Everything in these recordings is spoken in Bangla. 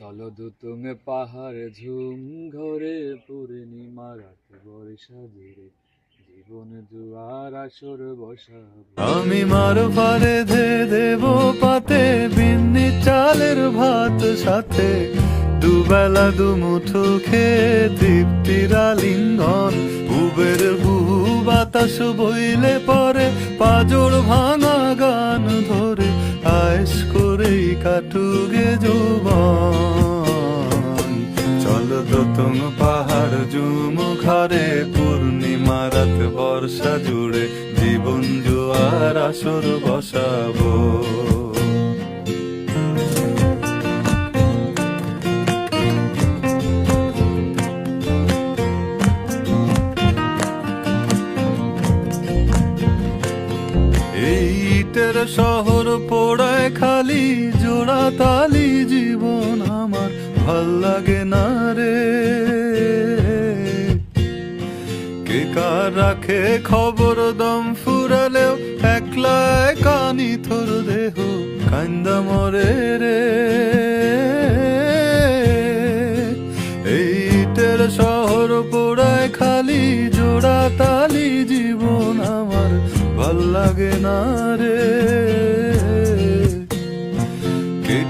চলো দুতুমে পাহাড় ঝুম ঘরে, পূর্ণিমা রাত বর্ষা জুড়ে জীবন জুয়ার, আসর বসাবো। আমি মার পারে ধে দেব পাতে, বিন্নি চালের ভাত সাথে। দুবেলা দু দুমুঠো খেয়ে তৃপ্তির আলিঙ্গন, উবের বহু বাতাস বইলে পরে, পাজর ভাঙা গান ধরে। আয়েস করেই কাটুগে যৌবন পাহাড় জুম ঘরে, পূর্ণিমা রাত বর্ষা জুড়ে জীবন জোয়ার আসর বসাবো। শহর পোড়ায় খালি, জোড়া তালি, জীবন আমার ভালো লাগে না। রাখে খবর দম ফুরালেও একলা কানি থর দেহ কান্দা মরে রে। এই ইটের শহর পোড়ায় খালি জোড়া তালি জীবন আমার ভালো লাগে না রে।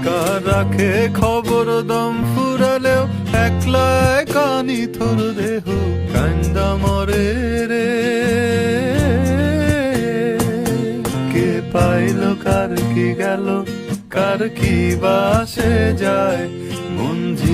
কার রাখে খবর দম ফুরালেও একলা কানি থর দেহ কান্দা মরে কে পাইল? কার কি গেল? কার কি বাসে যায়? মঞ্জির